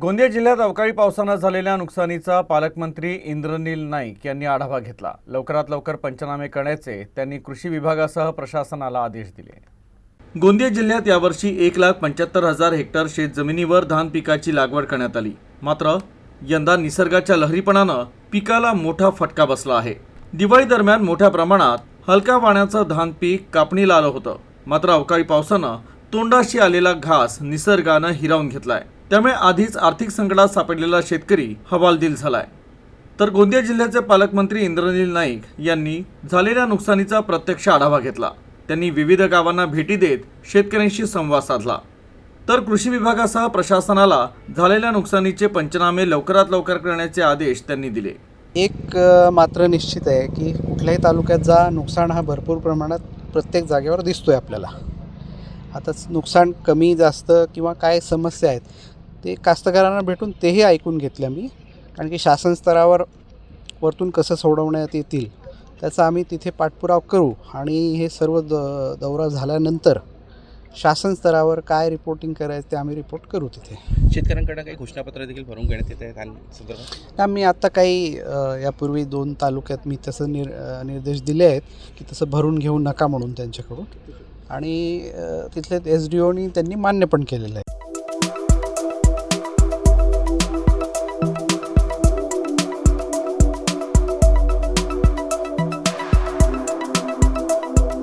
गोंदिया जिल्ह्यात अवकाळी पावसानं झालेल्या नुकसानीचा पालकमंत्री इंद्रनील नाईक यांनी आढावा घेतला. लवकरात लवकर पंचनामे करण्याचे त्यांनी कृषी विभागासह प्रशासनाला आदेश दिले. गोंदिया जिल्ह्यात यावर्षी एक लाख पंच्याहत्तर हजार हेक्टर शेतजमिनीवर धान पिकाची लागवड करण्यात आली. मात्र यंदा निसर्गाच्या लहरीपणानं पिकाला मोठा फटका बसला आहे. दिवाळी दरम्यान मोठ्या प्रमाणात हलक्या पाण्याचं धान पीक कापणीला आलं होतं. मात्र अवकाळी पावसानं तोंडाशी आलेला घास निसर्गानं हिरावून घेतलाय. त्यामुळे आधीच आर्थिक संकटात सापडलेला शेतकरी हवालदिल झालाय. तर गोंदिया जिल्ह्याचे पालकमंत्री इंद्रनील नाईक यांनी झालेल्या नुकसानीचा प्रत्यक्ष आढावा घेतला. त्यांनी विविध गावांना भेटी देत शेतकऱ्यांशी संवाद साधला. तर कृषी विभागासह प्रशासनाला झालेल्या नुकसानीचे पंचनामे लवकरात लवकर करण्याचे आदेश त्यांनी दिले. एक मात्र निश्चित आहे की कुठल्याही तालुक्यात जा नुकसान हा भरपूर प्रमाणात प्रत्येक जागेवर दिसतो आहे आपल्याला. आता नुकसान कमी जास्त किंवा काय समस्या आहेत ते कास्तकारांना भेटून तेही ऐकून घेतल्या मी. कारण की शासन स्तरावर वरतून कसं सोडवण्यात येतील त्याचा आम्ही तिथे पाठपुरावा करू. आणि हे सर्व द दौरा झाल्यानंतर शासन स्तरावर काय रिपोर्टिंग करायचं ते आम्ही रिपोर्ट करू तिथे. शेतकऱ्यांकडे काही घोषणापत्र देखील भरून घेण्यात येत आहे धान संदर्भात? आम्ही आता काही यापूर्वी दोन तालुक्यात मी तसं निर निर्देश दिले आहेत की तसं भरून घेऊ नका म्हणून त्यांच्याकडून. आणि तिथले एस डी ओनी त्यांनी मान्य पण केलेलं आहे.